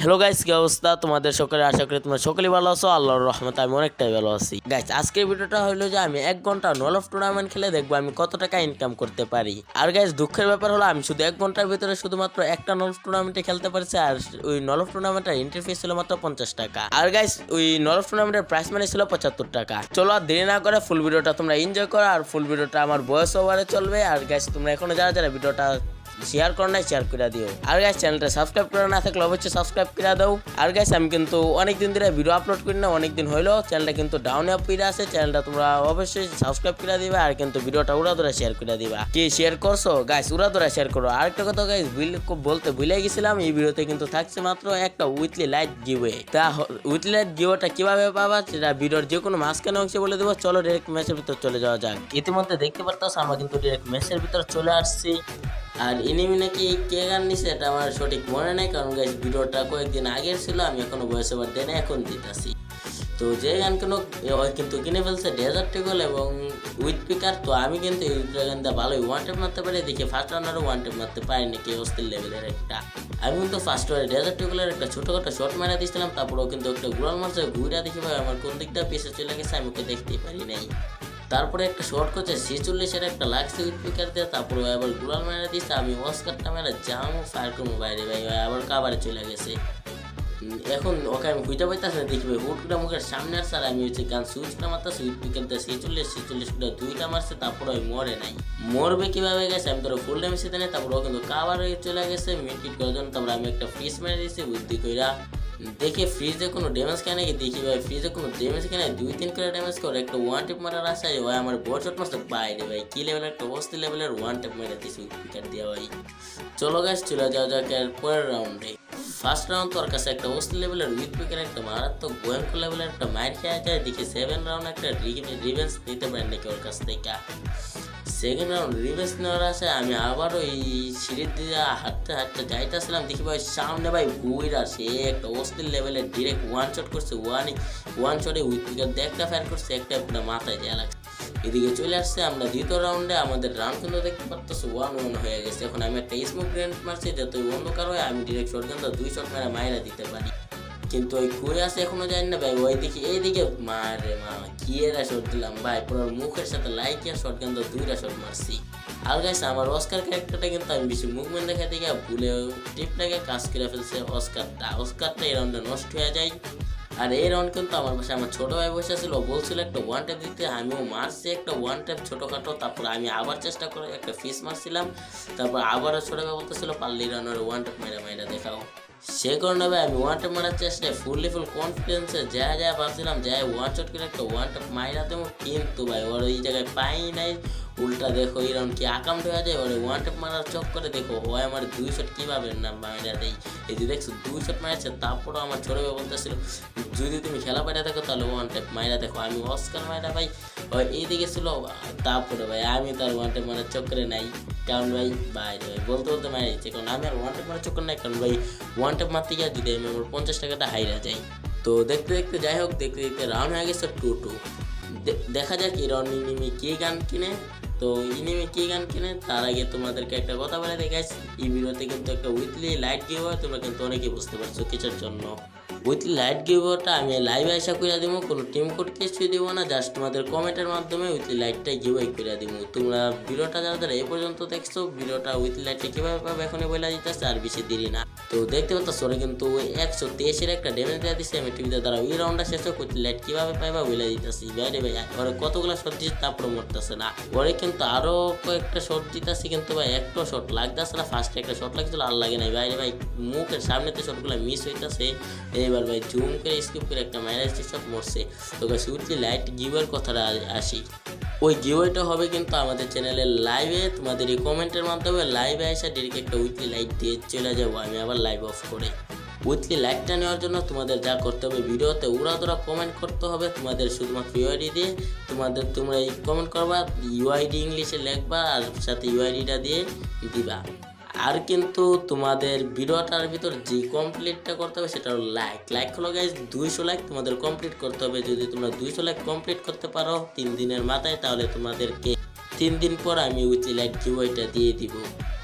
Hello guys কি অবস্থা? তোমাদের সকলে আশা করি তোমরা সকলেই ভালো আছো। আল্লাহর রহমতে আমি অনেকটাই ভালো আছি। গাইস আজকের ভিডিওটা হলো যে আমি এক ঘণ্টা নল অফ টুর্নামেন্ট খেলে দেখব আমি কত টাকা ইনকাম করতে পারি। আর গাইস দুঃখের ব্যাপার হলো আমি শুধু এক ঘণ্টার ভিতরে শুধুমাত্র একটা নল অফ টুর্নামেন্টে খেলতে পারছি আর ওই নল অফ টুর্নামেন্টের এন্ট্রি ফিস ছিল মাত্র পঞ্চাশ টাকা। আর গাইস ওই নল অফ টুর্নামেন্টের প্রাইস মানি ছিল পঁচাত্তর টাকা। চলো আর দেরি না করে ফুল ভিডিওটা তোমরা এনজয় করো আর ফুল ভিডিওটা আমার বয়স ওভারে চলবে। আর গাইস তোমরা এখনও যারা যারা ভিডিওটা শেয়ার করো নাই শেয়ার করে দিও। আর গাইস চ্যানেলটা সাবস্ক্রাইব করা না থাকলে অবশ্যই সাবস্ক্রাইব করে দাও। আর গাইস আমি কিন্তু অনেক দিন ধরে ভিডিও আপলোড করি না অনেক দিন হইল চ্যানেলটা কিন্তু ডাউনে করে আছে চ্যানেলটা তোমরা অবশ্যই সাবস্ক্রাইব করে দিবা, আর কিন্তু ভিডিওটা উড়া ধরে শেয়ার করে দিবা। কি শেয়ার করছ? গাইস উড়া ধরে শেয়ার করো আরেকটা কথা গাইস বলতে ভুলে গেছিলাম, এই ভিডিওতে কিন্তু থাকছে মাত্র একটা উইথলি লাইট গিওয়ে তা উইকলি লাইট গিওটা কীভাবে পাবা? সেটা ভিডিওর যে কোনো মাঝখানে অংশে বলে দেবো। চলো ডাইরেক্ট ম্যাচের ভিতর চলে যাওয়া যাক। ইতিমধ্যে দেখতে পারতাস আমরা কিন্তু ডাইরেক্ট ম্যাচের ভিতর চলে আসছি। আর ইনিমি নাকি কে গান নিছে এটা আমার সঠিক মনে নেই, কারণ গাইস ভিডিওটা কয়েকদিন আগের ছিল, আমি এখনও বয়স ওভার দেনে এখন দিতেছি। তো যে গান কেন কিন্তু কিনে ফেলছে ডেজার্ট টিগল এবং উইথ পিকার তো আমি কিন্তু এই গানটা ভালোই ওয়ান টেপ মারতে পারি, দেখি ফার্স্ট রানারও ওয়ান টেপ মারতে পারিনি কে অস্থির লেভেলের একটা। আমি কিন্তু ফার্স্ট ওয়ারে ডেজার্ট টিগলের একটা ছোটোখাটো শর্ট মারা দিয়েছিলাম তারপরেও কিন্তু একটা গুড়াল মারছে ঘুরে দেখি ভাই, আমার কোন দিকটা পিছিয়ে চলে গেছে, আমি ওকে দেখতেই পারি নাই। তারপরে একটা শর্ট করছে ছেচল্লিশের একটা লাগছে উইথ পিকার দিয়ে, তারপরে আবার গুড়াল মেরে দিচ্ছে আমি অস্কারটা মেরে জাম ফায়ার করব বাইরে, ভাই আবার কাবারে চলে গেছে। এখন ওকে আমি খুঁজে পাইতাছি না, দেখি ভাই, হুট মুখের সামনে আসছে, আর আমি হচ্ছে গান সুইচটা মারতাছি উইথ পিকার দিয়ে ছেচল্লিশ ছেচল্লিশ করে দুইটা মারছে, তারপরে ওই মরে নাই। মরবে কীভাবে গেছে, আমি তোর ফুল ড্যামেজ দিতে নেই, তারপরে ও কিন্তু কাবার চলে গেছে মিটকিট করার জন্য তারপরে আমি একটা ফ্রিজ মেরে দিয়েছি, বুদ্ধি কইরা। দেখে ফ্রিজে কোনো ড্যামেজ কেন নাকি? দেখি ভাই ফ্রিজে কোনো ড্যামেজ কেন দুই, তিন করে ড্যামেজ করে। একটা ওয়ান টেপ মারার আশায় ভাই, আমার বড় শট মারছে। বাইরে ভাই, কি লেভেলের একটা অস্তি লেভেলের ওয়ান টেপ মেরে দিয়েছি উইকেট দিয়ে ভাই। চলো গাছ চলে যাওয়া যাক এর পরের রাউন্ডে ফার্স্ট রাউন্ড তোর কাছে একটা অস্তি লেভেলের উইথ পিকের একটা মারাত্মক ভয়ঙ্কর লেভেলের একটা মাইর খেয়ে যায়। দেখি সেভেন রাউন্ড একটা রিভেন্স নিতে পারেন নাকি ওর কাছ থেকে। সেকেন্ড রাউন্ড রিভেন্স নেওয়ার আছে, আমি আবারও এই সিঁড়ির দিয়ে হাঁটতে হাঁটতে যাইতেছিলাম, দেখি ভাই সামনে ভাই বুইরা, সে একটা অস্থির লেভেলে ডিরেক্ট ওয়ান শট করছে ওয়ান ওয়ান শটে উইকেট একটা ফায়ার করছে, একটা পুরো মাথায় দেওয়া লাগছে। এদিকে চলে আসছে আমরা দ্বিতীয় রাউন্ডে আমাদের রান কিন্তু দেখতে পারতেছি ওয়ান ওয়ান হয়ে গেছে। এখন আমি একটা স্মোক গ্রেনেড মারছি, যাতে অন্ধকার হয়, আমি ডিরেক্ট শট কিন্তু দুই শট মেরে মাইরা দিতে পারি। কিন্তু ওই কুয়ে আসে এখনও জানি না ভাই ওই দিকে এইদিকে মারে মা কি এরা শট দিলাম ভাই পুরো মুখের সাথে লাইকিয়া শট কিন্তু দুইটা শট মারছি আর গাইছে আমার অস্কার ক্যারেক্টারটা কিন্তু আমি বেশি মুভমেন্ট দেখা দিকে ভুলে টিপটাকে কাজ করে ফেলছে অস্কারটা অস্কারটা এই রাউন্ডে নষ্ট হয়ে যায় আর এই রাউন্ড কিন্তু আমার পাশে আমার ছোট ভাই বসে ছিল বলছিল একটা ওয়ান ট্যাপ দিতে আমিও মারছি একটা ওয়ান ট্যাপ ছোটোখাটো তারপর আমি আবার চেষ্টা করে একটা ফিস মারছিলাম তারপর আবারও ছোটো ভাই বলতেছিল পাল্লি রানার ওয়ান ট্যাপ মেরা মেরা দেখাও সে কারণে ভাই আমি ওয়ান মারার চেষ্টায় ফুললি ফুল কনফিডেন্সে যা যা ভাবছিলাম যাই ওয়ান শট করে একটা ওয়ান মাইনা দেবো। কিন্তু ভাই ওর ওই জায়গায় পাই নাই। উল্টা দেখো রাউন্ড কি আকাম হয়ে যায়? ওরে ওয়ান ট্যাপ মারার চক করে দেখো। ও আমার দুই শট কীভাবে না মাইরা দেয়? এই যে দেখছ, দুই শট মারছে, তারপরও আমার ছোটো ভাই বলতেছিল, যদি তুমি খেলা পাইরা দেখো তাহলে ওয়ান ট্যাপ মাইরা দেখো। আমি অস্কার মাইরা ভাই এইদিকে ছিল, তারপরে ভাই আমি তার ওয়ান ট্যাপ মারার চক্করে নাই। কারণ ভাই, বাইরে ভাই, বলতে বলতে মারা যাচ্ছে কারণ আমি আর ওয়ান ট্যাপ মারার চক্কর নাই, কারণ ভাই ওয়ান ট্যাপ মারতে গিয়ে যদি আমি আমার পঞ্চাশ টাকাটা হাইরা যাই। তো দেখতে দেখতে যাই হোক, দেখতে দেখতে রাউন্ড হয়ে গেছে টু টু দেখা যাক এই রাউন্ড কে গান কিনে তো ইনিমি কি গান কিনে? তার আগে তোমাদেরকে একটা কথা বলে দেখাচ্ছি এই ভিডিওতে কিন্তু একটা উইথলি লাইট গিয়ে হয় তোমরা কিন্তু অনেকেই বুঝতে পারছ কিছুর জন্য। উইকলি লাইট গিভটা আমি লাইভে আসা করে দিব কোনো টিম কোড কিছুই দিব না জাস্ট তোমাদের কমেন্টের মাধ্যমে উইকলি লাইটটা গিভাই করে দিব তোমরা ভিডিওটা যারা যারা এই পর্যন্ত দেখছ, ভিডিওটা উইথ লাইটটা কীভাবে পাবে এখনই বলে দিতেছে, আর বেশি দেরি না। তো দেখতে পাচ্ছ, ওরা কিন্তু একশো তেইশের একটা ড্যামেজ দেওয়া দিচ্ছে আমি টিভিতে দ্বারা ওই রাউন্ডটা শেষ হোক উইকলি লাইট কীভাবে পাইবা বলে দিতেছি। বাইরে ভাই, ওরা কতগুলো শট দিচ্ছে তারপরে মরতেছে না। ওরে কিন্তু আরও কয়েকটা শট দিতেছি, কিন্তু ভাই একটা শট লাগতেছে না ফার্স্টে একটা শট লাগছিল, আর লাগে নাই। বাইরে ভাই, মুখের সামনেতে শটগুলো মিস হইতেছে এইবার ভাই জুম করে স্কিপ করে একটা ম্যারেজ শট মরছে। তো গাছ লাইট গিভের কথাটা আসি। ওই গিওয়াইটা হবে কিন্তু আমাদের চ্যানেলের লাইভে তোমাদের এই মাধ্যমে লাইভে এসে ডিরেক্ট একটা উইকলি লাইট দিয়ে চলে যাব আমি আবার লাইভ অফ করে। উইকলি লাইটটা নেওয়ার জন্য তোমাদের যা করতে হবে ভিডিওতে উড়াদুরা কমেন্ট করতে হবে। তোমাদের শুধুমাত্র ইউআইডি দিয়ে তোমাদের তোমরা কমেন্ট করবা ইউআইডি ইংলিশে লিখবা আর সাথে ইউআইডিটা দিয়ে দিবা। আর কিন্তু তোমাদের ভিডিওটার ভিতর যে কমপ্লিটটা করতে হবে সেটা হলো লাইক লাইক হলো গাইজ দুইশো লাইক তোমাদের কমপ্লিট করতে হবে। যদি তোমরা দুইশো লাইক কমপ্লিট করতে পারো তিন দিনের মাথায়, তাহলে তোমাদেরকে তিন দিন পর আমি উইকলি লাইট গিভওয়েটা দিয়ে দিব।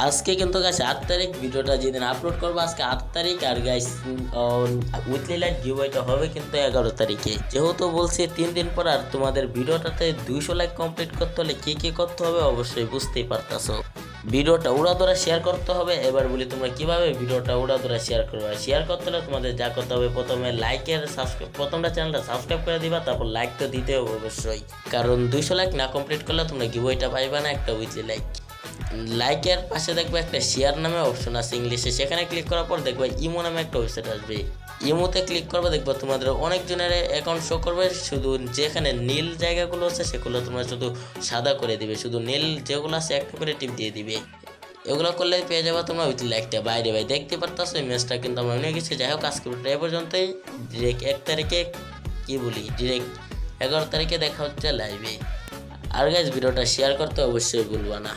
আজকে কিন্তু গাছ আট তারিখ, ভিডিওটা যেদিন আপলোড করব আজকে আট তারিখ। আর গাইস উইকলি লাইট গিভওয়েটা হবে কিন্তু এগারো তারিখে। যেহেতু বলছি তিন দিন পর, আর তোমাদের ভিডিওটাতে দুইশো লাইক কমপ্লিট করতে হলে কি কি করতে হবে অবশ্যই বুঝতেই পারতাছো। ভিডিওটা উড়া উড়াদোড়া শেয়ার করতে হবে। এবার বলি তোমরা কীভাবে ভিডিওটা উড়া উড়াদোড়া শেয়ার করবে? শেয়ার করতে হলে তোমাদের যা করতে হবে, প্রথমে লাইকের সাবস্ক্রাইব প্রথমটা চ্যানেলটা সাবস্ক্রাইব করে দিবা, তারপর লাইক তো দিতে হবে অবশ্যই। কারণ দুইশো লাইক না কমপ্লিট করলে তোমরা গিভওয়েটা পাইবা না একটা উইকলি লাইক লাইকের পাশে দেখবে একটা শেয়ার নামে অপশন আছে ইংলিশে সেখানে ক্লিক করার পর দেখবে ইমো নামে একটা ওয়েবসাইট আসবে। ইমোতে ক্লিক করবে, দেখবে তোমাদের অনেকজনের অ্যাকাউন্ট শো করবে, শুধু যেখানে নীল জায়গাগুলো আছে সেগুলো তোমরা শুধু সাদা করে দিবে, শুধু নীল যেগুলো আছে একটা করে টিপ দিয়ে দিবে। এগুলো করলে পেয়ে যাব তোমরা উইথ লাইকটা বাইরে ভাই, দেখতে পারতাছো, এই ম্যাচটা কিন্তু আমরা অনেক কিছু। যাই হোক আজকে এ পর্যন্তই। ডিরেক্ট এক তারিখে কি বলি? ডিরেক্ট এগারো তারিখে দেখা হচ্ছে লাইভে আর গাইজ ভিডিওটা শেয়ার করতে অবশ্যই ভুলবা না।